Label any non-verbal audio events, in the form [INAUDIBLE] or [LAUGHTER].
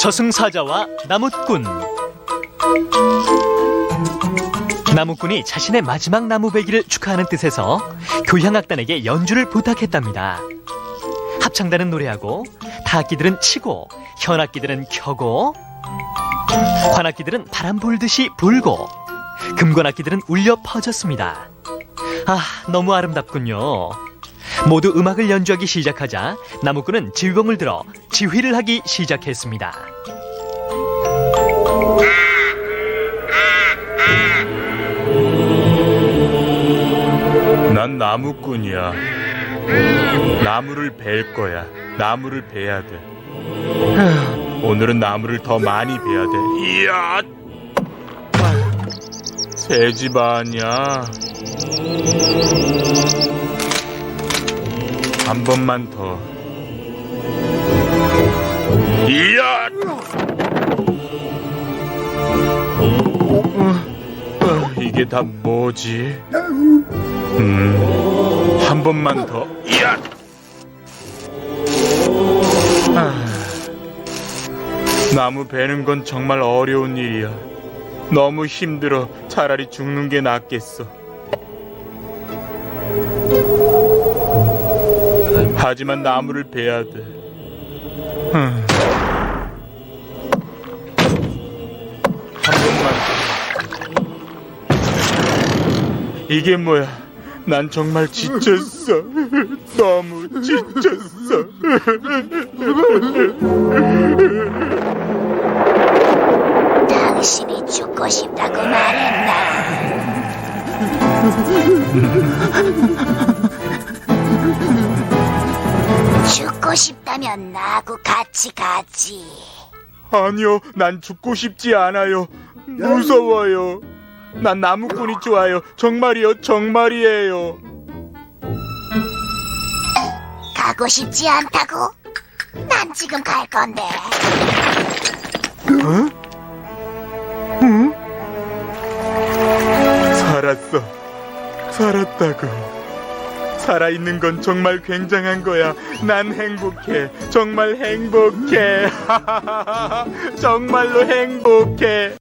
저승사자와 나무꾼 나무꾼이 자신의 마지막 나무배기를 축하하는 뜻에서 교향악단에게 연주를 부탁했답니다. 합창단은 노래하고 타악기들은 치고 현악기들은 켜고 관악기들은 바람 불듯이 불고 금관악기들은 울려 퍼졌습니다. 아, 너무 아름답군요. 모두 음악을 연주하기 시작하자 나무꾼은 지휘봉을 들어 지휘를 하기 시작했습니다. 난 나무꾼이야. 나무를 벨 거야. 나무를 베야 돼. 하, 오늘은 나무를 더 많이 베야 돼. 이야! 새집 아니야. 한 번만 더. 이야! 어, 이게 다 뭐지? 음, 한 번만 더. 이야! 아, 나무 베는 건 정말 어려운 일이야. 너무 힘들어. 차라리 죽는 게 낫겠어. 하지만 나무를 베야 돼. 흠. 한 번만 더. 이게 뭐야? 난 정말 지쳤어. 너무 지쳤어. 당신이 죽고 싶다고 말했나? [LAUGHS] 싶다면 나하고 같이 가지. 아니요, 난 죽고 싶지 않아요. 무서워요. 난 나무꾼이 좋아요. 정말이요, 정말이에요. 가고 싶지 않다고? 난 지금 갈 건데. 살았어. 살았다고. 살아있는 건 정말 굉장한 거야. 난 행복해. 정말 행복해. [LAUGHS] 정말로 행복해.